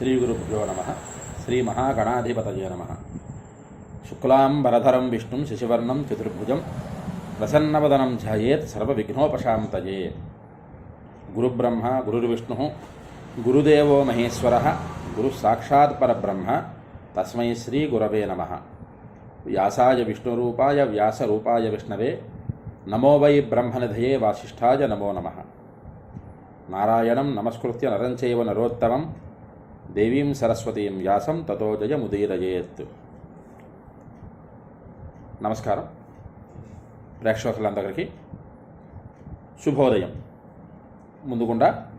శ్రీగురుభ్యో నమ. శ్రీమహాగణాధిపతయే నమ. శుక్లాంబరధరం విష్ణుం శశివర్ణం చతుర్భుజం ప్రసన్నవదనం ధ్యాయేత్ సర్వవిఘ్నోపశాంతయే. గురుబ్రహ్మ గురుర్విష్ణు గురుదేవో మహేశ్వర గురు సాక్షాత్ పరబ్రహ్మ తస్మై శ్రీ గురవే నమ. వ్యాసాయ విష్ణురూపాయ వ్యాసరూపాయ విష్ణవే నమో వై బ్రహ్మనిధయే వాసిష్ఠాయ నమో నమ. నారాయణం నమస్కృత్య నరం చైవ నరోత్తమం దేవీం సరస్వతీం వ్యాసం తతో జయముదీరయేత్. నమస్కారం. ప్రేక్షకులందరికీ శుభోదయం. ముందుగుండా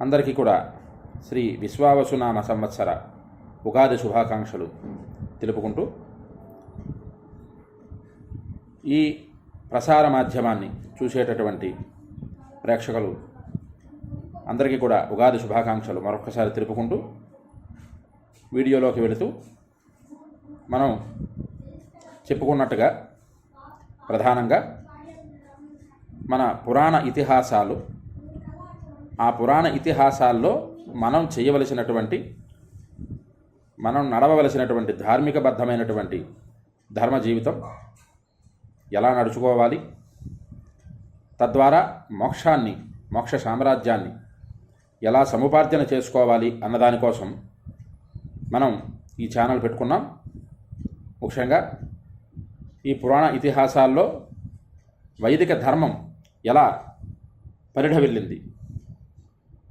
అందరికీ కూడా శ్రీ విశ్వావసునామ సంవత్సర ఉగాది శుభాకాంక్షలు తెలుపుకుంటూ ఈ ప్రసార మాధ్యమాన్ని చూసేటటువంటి ప్రేక్షకులు అందరికీ కూడా ఉగాది శుభాకాంక్షలు మరొకసారి తెలుపుకుంటూ వీడియోలోకి వెళుతూ మనం చెప్పుకున్నట్టుగా ప్రధానంగా మన పురాణ ఇతిహాసాలు ఆ పురాణ ఇతిహాసాల్లో మనం చేయవలసినటువంటి మనం నడవవలసినటువంటి ధార్మికబద్ధమైనటువంటి ధర్మ జీవితం ఎలా నడుచుకోవాలి తద్వారా మోక్షాన్ని మోక్ష సామ్రాజ్యాన్ని ఎలా సముపార్జన చేసుకోవాలి అన్నదానికోసం మనం ఈ ఛానల్ పెట్టుకున్నాం. ముఖ్యంగా ఈ పురాణ ఇతిహాసాల్లో వైదిక ధర్మం ఎలా పరిఢవిల్లింది?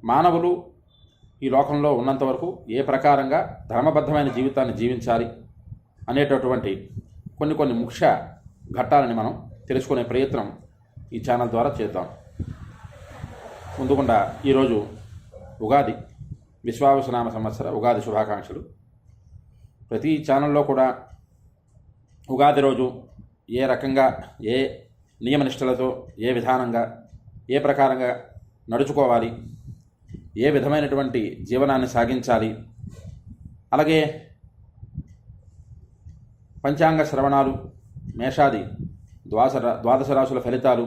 మానవులు ఈ లోకంలో ఉన్నంత వరకు ఏ ప్రకారంగా ధర్మబద్ధమైన జీవితాన్ని జీవించాలి అనేటటువంటి కొన్ని కొన్ని ముఖ్య ఘట్టాలని మనం తెలుసుకునే ప్రయత్నం ఈ ఛానల్ ద్వారా చేద్దాం. ముందుకుండా ఈరోజు ఉగాది విశ్వావసనామ సంవత్సర ఉగాది శుభాకాంక్షలు. ప్రతి ఛానల్లో కూడా ఉగాది రోజు ఏ రకంగా ఏ నియమనిష్టలతో ఏ విధానంగా ఏ ప్రకారంగా నడుచుకోవాలి ఏ విధమైనటువంటి జీవనాన్ని సాగించాలి అలాగే పంచాంగ శ్రవణాలు మేషాది ద్వాస ద్వాదశ రాశుల ఫలితాలు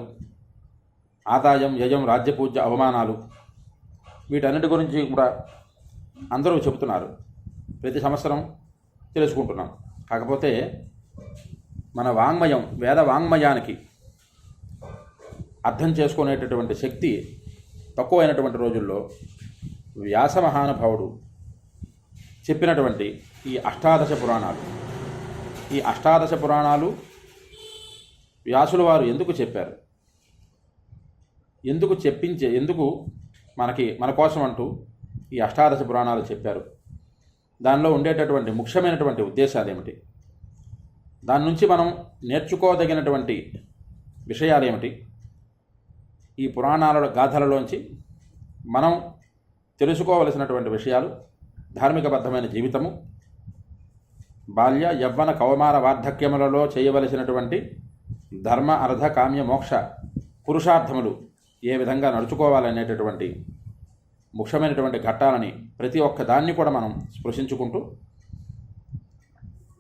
ఆదాయం యజం రాజ్యపూజ్య అవమానాలు వీటన్నిటి గురించి కూడా అందరూ చెబుతున్నారు. ప్రతి సంవత్సరం తెలుసుకుంటున్నాం. కాకపోతే మన వాంగ్మయం వేద వాంగ్మయానికి అర్థం చేసుకునేటటువంటి శక్తి తక్కువైనటువంటి రోజుల్లో వ్యాస మహానుభావుడు చెప్పినటువంటి ఈ అష్టాదశ పురాణాలు. ఈ అష్టాదశ పురాణాలు వ్యాసుల వారు ఎందుకు చెప్పారు? ఎందుకు చెప్పించే ఎందుకు మనకి మన కోసం అంటూ ఈ అష్టాదశ పురాణాలు చెప్పారు. దానిలో ఉండేటటువంటి ముఖ్యమైనటువంటి ఉద్దేశాలు ఏమిటి? దాని నుంచి మనం నేర్చుకోదగినటువంటి విషయాలు ఏమిటి? ఈ పురాణాల గాథలలోంచి మనం తెలుసుకోవలసినటువంటి విషయాలు ధార్మికబద్ధమైన జీవితము బాల్య యవ్వన కౌమార వార్ధక్యములలో చేయవలసినటువంటి ధర్మ అర్ధ కామ్య మోక్ష పురుషార్థములు ఏ విధంగా నడుచుకోవాలనేటటువంటి ముఖ్యమైనటువంటి ఘట్టాలని ప్రతి ఒక్క దాన్ని కూడా మనం స్పృశించుకుంటూ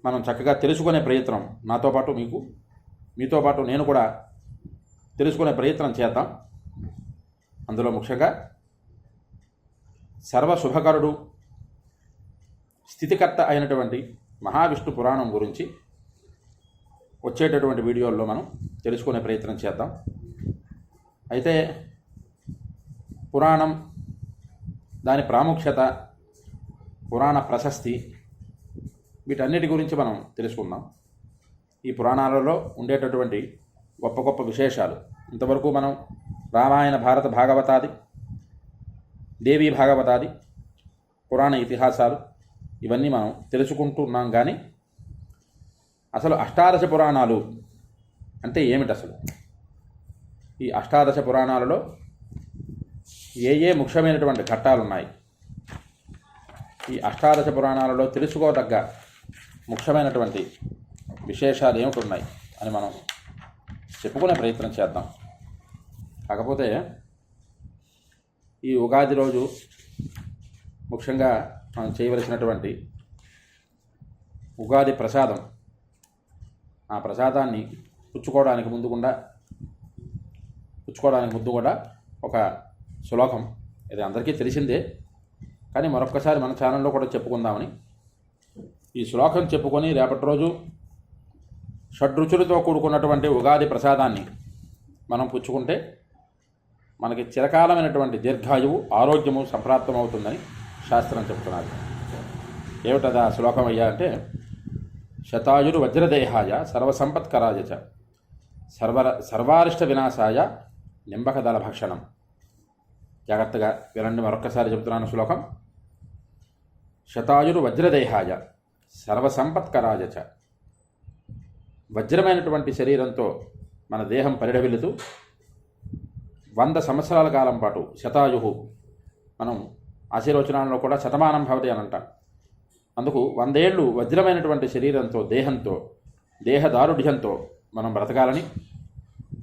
మనం చక్కగా తెలుసుకునే ప్రయత్నం నాతో పాటు మీకు మీతో పాటు నేను కూడా తెలుసుకునే ప్రయత్నం చేద్దాం. అందులో ముఖ్యంగా సర్వశుభకరుడు స్థితికర్త అయినటువంటి మహావిష్ణు పురాణం గురించి వచ్చేటటువంటి వీడియోల్లో మనం తెలుసుకునే ప్రయత్నం చేద్దాం. అయితే పురాణం దాని ప్రాముఖ్యత పురాణ ప్రశస్తి వీటన్నిటి గురించి మనం తెలుసుకుందాం. ఈ పురాణాలలో ఉండేటటువంటి గొప్ప గొప్ప విశేషాలు. ఇంతవరకు మనం రామాయణ భారత భాగవతాది దేవీ భాగవతాది పురాణ ఇతిహాసాలు ఇవన్నీ మనం తెలుసుకుంటున్నాం. కానీ అసలు అష్టాదశ పురాణాలు అంటే ఏమిటి అసలు? ఈ అష్టాదశ పురాణాలలో ఏ ఏ ముఖ్యమైనటువంటి ఘట్టాలు ఉన్నాయి ఈ అష్టాదశ పురాణాలలో తెలుసుకోదగ్గ ముఖ్యమైనటువంటి విశేషాలు ఏమిటి ఉన్నాయి అని మనం చెప్పుకునే ప్రయత్నం చేద్దాం. కాకపోతే ఈ ఉగాది రోజు ముఖ్యంగా మనం చేయవలసినటువంటి ఉగాది ప్రసాదం ఆ ప్రసాదాన్ని పుచ్చుకోవడానికి ముందుకుండా పుచ్చుకోవడానికి ముందు కూడా ఒక శ్లోకం ఇది అందరికీ తెలిసిందే. కానీ మరొక్కసారి మన ఛానల్లో కూడా చెప్పుకుందామని. ఈ శ్లోకం చెప్పుకొని రేపటి రోజు షడ్రుచులతో కూడుకున్నటువంటి ఉగాది ప్రసాదాన్ని మనం పుచ్చుకుంటే మనకి చిరకాలమైనటువంటి దీర్ఘాయువు ఆరోగ్యము సంప్రాప్తమవుతుందని శాస్త్రం చెప్తున్నారు. ఏమిటది ఆ శ్లోకం అయ్యా అంటే శతాయురు వజ్రదేహాయ సర్వసంపత్కరాయ చ సర్వ సర్వారిష్ట వినాశాయ నింబకదళ భక్షణం. జాగ్రత్తగా వినండి మరొక్కసారి చెబుతున్నాను శ్లోకం. శతాయురు వజ్రదేహాయ సర్వసంపత్కరాయ చ. వజ్రమైనటువంటి శరీరంతో మన దేహం పరిడవిల్లుతూ వంద సంవత్సరాల కాలం పాటు శతాయు మనం ఆశీర్వచనాలలో కూడా శతమానం భవతి అని అంటాం. అందుకు వందేళ్ళు వజ్రమైనటువంటి శరీరంతో దేహంతో దేహదారుఢ్యంతో మనం బ్రతకాలని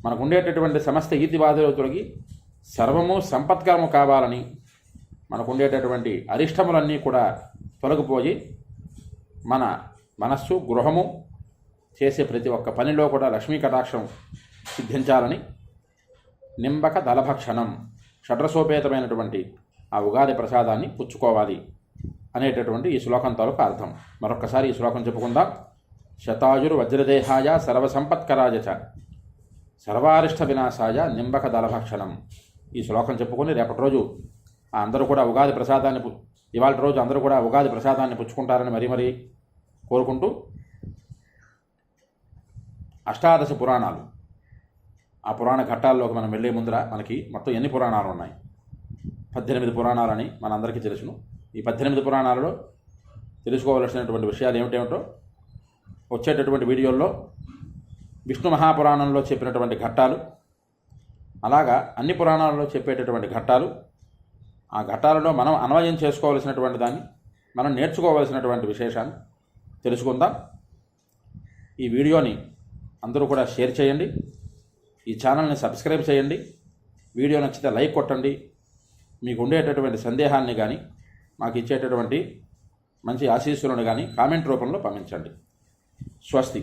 మనకు ఉండేటటువంటి సమస్త ఈతి బాధలు తొలగి సర్వము సంపత్కరము కావాలని మనకు ఉండేటటువంటి అరిష్టములన్నీ కూడా తొలగిపోయి మన మనస్సు గృహము చేసే ప్రతి ఒక్క పనిలో కూడా లక్ష్మీ కటాక్షం సిద్ధించాలని నింబక దళభక్షణం షడ్రసోపేతమైనటువంటి ఆ ఉగాది ప్రసాదాన్ని పుచ్చుకోవాలి అనేటటువంటి ఈ శ్లోకం తాలూకు అర్థం. మరొక్కసారి ఈ శ్లోకం చెప్పుకుందాం. శతాయురు వజ్రదేహాయ సర్వసంపత్కరాయ చ. సర్వారిష్ట వినాశాయ నింబక దళభక్షణం ఈ శ్లోకం చెప్పుకొని రేపటి రోజు ఆ అందరూ కూడా ఉగాది ప్రసాదాన్ని ఇవాళ రోజు అందరూ కూడా ఉగాది ప్రసాదాన్ని పుచ్చుకుంటారని మరీ మరీ కోరుకుంటూ అష్టాదశ పురాణాలు. ఆ పురాణ ఘట్టాల్లోకి మనం వెళ్ళే ముందర మనకి మొత్తం ఎన్ని పురాణాలు ఉన్నాయి? పద్దెనిమిది పురాణాలని మనందరికీ తెలుసును. ఈ పద్దెనిమిది పురాణాలలో తెలుసుకోవలసినటువంటి విషయాలు ఏమిటేమిటో వచ్చేటటువంటి వీడియోల్లో విష్ణు మహాపురాణంలో చెప్పినటువంటి ఘట్టాలు అలాగా అన్ని పురాణాలలో చెప్పేటటువంటి ఘట్టాలు ఆ ఘట్టాలలో మనం అన్వయం చేసుకోవలసినటువంటి దాన్ని మనం నేర్చుకోవలసినటువంటి విశేషాన్ని తెలుసుకుందాం. ఈ వీడియోని అందరూ కూడా షేర్ చేయండి. ఈ ఛానల్ని సబ్స్క్రైబ్ చేయండి. వీడియో నచ్చితే లైక్ కొట్టండి. మీకు ఉండేటటువంటి సందేహాన్ని కానీ మాకు ఇచ్చేటటువంటి మంచి ఆశీస్సులను కానీ కామెంట్ రూపంలో పంపించండి. స్వస్తి.